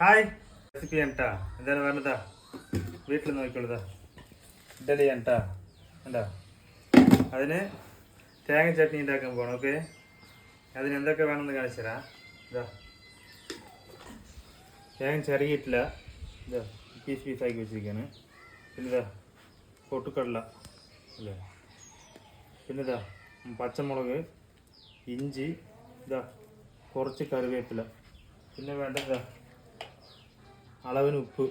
Hi. Recipe കേട്ടാ എന്താണ് വേണ്ടതാ വീട്ടിൽ നോക്കിക്കൊള്ളുതാ ഇഡലി കേട്ടാ എന്താ അതിന് തേങ്ങ ചട്നി ഉണ്ടാക്കാൻ പോകണം ഓക്കെ അതിന് എന്തൊക്കെ വേണമെന്ന് കാണിച്ചു തരാം. ഇതാ. തേങ്ങ ചെറിയിട്ടില്ല ഇതാ പീസ് പീസാക്കി വെച്ചിരിക്കുകയാണ് പിന്നെ ഇതാ പൊട്ടുക്കടല. അല്ലേ? പിന്നെ ഇതാ പച്ചമുളക് ഇഞ്ചി ഇതാ കുറച്ച് കറിവേപ്പില. പിന്നെ വേണ്ട ഇതാ അളവിന് ഉപ്പ്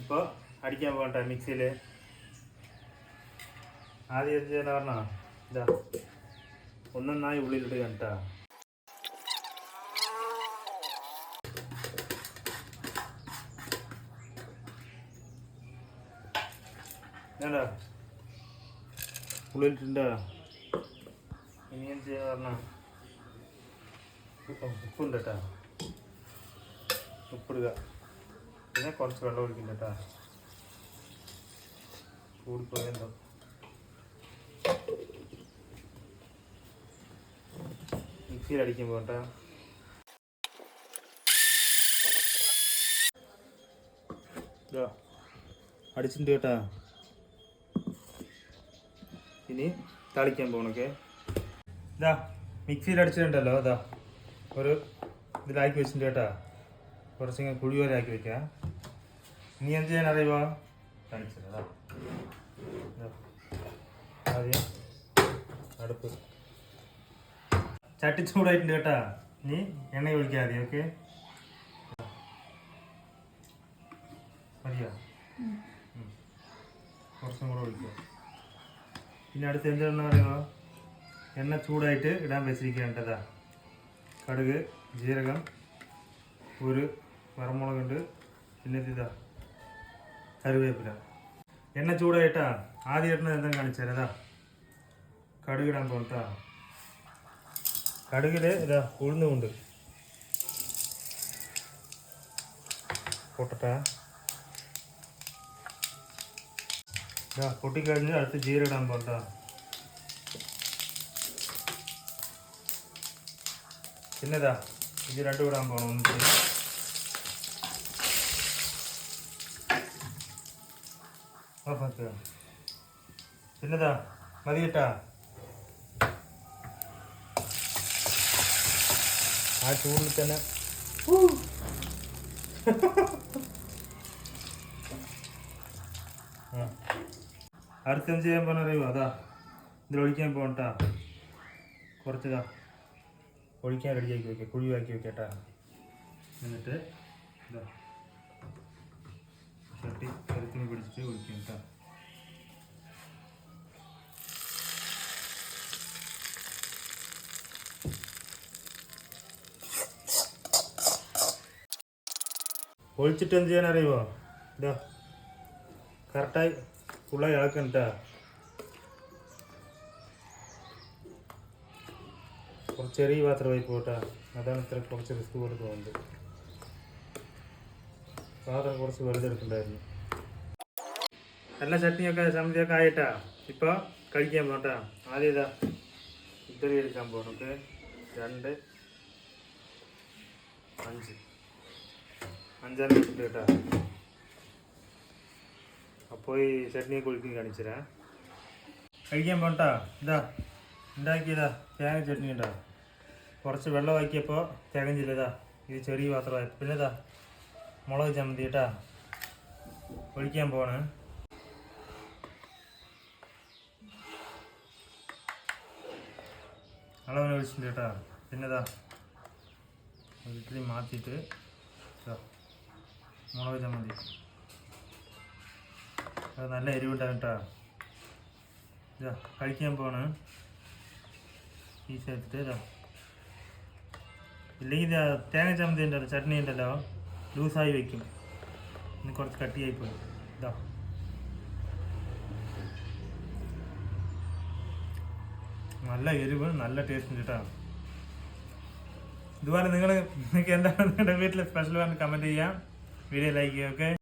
ഇപ്പോൾ അടിക്കാൻ പോകട്ടെ മിക്സിയിൽ ആദ്യം എന്ത് ചെയ്യാൻ പറഞ്ഞാ ഇതാ ഒന്നൊന്നായി ഉള്ളിലിട്ട് കണ്ടാ വേണ്ട ഉള്ളിലിട്ടുണ്ടാ ഇനി എന്ത് ചെയ്യാൻ പറഞ്ഞാ ഉപ്പുണ്ട് കേട്ടാ ഉപ്പിടുക. പിന്നെ കുറച്ച് വെള്ളം ഒഴിക്കില്ല കേട്ടാ കൂടിപ്പോയല്ലോ മിക്സിയിൽ അടിക്കുമ്പോൾ കേട്ടാ ഇതാ. അടിച്ചിട്ടുണ്ട് കേട്ടാ. ഇനി തളിക്കാൻ പോകണൊക്കെ ഇതാ മിക്സിയിൽ അടിച്ചിട്ടുണ്ടല്ലോ അതാ. ഒരു ഇതിലാക്കി വെച്ചിട്ടുണ്ട് കേട്ടാ. കുറച്ചിങ്ങനെ കുഴി വരെ ആക്കി വെക്കുക ഇനി എന്ത് ചെയ്യാൻ അറിയുമോ ഇതാ. ആദ്യം അടുപ്പ്. ചട്ടി ചൂടായിട്ടുണ്ട് കേട്ടാ. ഇനി എണ്ണ ഒഴിക്കുക ആദ്യം ഓക്കെ? മതിയോ. കുറച്ചും കൂടെ ഒഴിക്കുക പിന്നെ അടുത്ത് എന്താണെന്ന് പറയുമോ എണ്ണ ചൂടായിട്ട് ഇടാൻ വെച്ചിരിക്കേണ്ടതാ കടുക് ജീരകം ഒരു വറമുളകുണ്ട് പിന്നെ ഇതാ കറിവേപ്പില. എണ്ണ ചൂടായിട്ടാ ആദ്യം ഇടുന്നത് എന്താ കാണിച്ചാൽ ഇതാ കടുകിടാൻ പോകട്ടാ കടുകിൽ ഇതാ ഉഴുന്നുമുണ്ട് പൊട്ടട്ടാ. ഇതാ പൊട്ടിക്കഴിഞ്ഞ് അടുത്ത് ജീരകം ഇടാൻ പോകട്ടാ പിന്നെതാ ഇത് രണ്ടും ഇടാൻ പോകണം ഒന്നിച്ച് ഓഫാക്കുക പിന്നെതാ മതി കേട്ടാ. ആ ചൂടിൽ തന്നെ. അടുത്തെന്ത് ചെയ്യാൻ അറിയുമോ അതാ. ഇതിലൊഴിക്കാൻ പോകണ്ട കുറച്ചിതാ ഒഴിക്കാൻ റെഡിയാക്കി വെക്കുക കുഴിവാക്കി വെക്കട്ടാ എന്നിട്ട് ഇതാ ചട്ടി കരുത്തിന് പിടിച്ചിട്ട് ഒഴിക്കും കേട്ടോ ഒഴിച്ചിട്ട് എന്ത് ചെയ്യാൻ അറിയുമോ ഇതാ കറക്റ്റായി ഫുള്ളായി ഇളക്കണ്ട കുറച്ച് ചെറിയ പാത്രമായി പോട്ടാ അതാണ് ഇത്ര കുറച്ച് റിസ്ക് പോലെ തോന്നുന്നത്. പാത്രം കുറച്ച് വെറുതെടുക്കണ്ടായിരുന്നു. എല്ലാ ചട്നിയൊക്കെ സമിതിയൊക്കെ ആയിട്ടാ. ഇപ്പോൾ കഴിക്കാൻ പോട്ടാ ആദ്യം ഇതാ ഇഡലി എടുക്കാൻ പോകണം ഓക്കെ. രണ്ട് അഞ്ച്. അഞ്ചാറ് കിട്ടും കേട്ടാ. അപ്പോൾ ഈ ചട്നിയൊക്കെ ഒഴുക്കി കാണിച്ചുതരാ. കഴിക്കാൻ പോട്ടാ ഇതാ. ഉണ്ടാക്കിയതാ. തേങ്ങ ചട്നി ഉണ്ടാ. കുറച്ച് വെള്ളം ആക്കിയപ്പോൾ തികഞ്ഞില്ലതാ ഇത് ചെറിയ പാത്രമായി. പിന്നെ ഇതാ മുളക് ചമ്മന്തി കേട്ടാ. ഒഴിക്കാൻ പോണ് അളവിന് ഒഴിച്ചിട്ടുണ്ട് കേട്ടാ. പിന്നെതാ വീട്ടിൽ മാറ്റിയിട്ട് മുളക് ചമ്മന്തി. അത് നല്ല എരിവുണ്ടാകും കേട്ടാ. കഴിക്കാൻ പോണ് ഈ എടുത്തിട്ട് ഇതാ. ഇല്ലെങ്കിൽ തേങ്ങ ചമ്മന്തി ഉണ്ടല്ലോ ചട്നി ഉണ്ടല്ലോ ലൂസായി വെക്കും. ഇന്ന് കുറച്ച് കട്ടിയായി പോയി ഇതാ. നല്ല എരിവ് നല്ല ടേസ്റ്റ് കേട്ടോ. ഇതുപോലെ നിങ്ങൾ നിങ്ങൾക്ക് എന്താണ് നിങ്ങളുടെ വീട്ടിൽ സ്പെഷ്യൽ വേണം കമന്റ് ചെയ്യാം. വീഡിയോ ലൈക്ക് ചെയ്യുക ഓക്കെ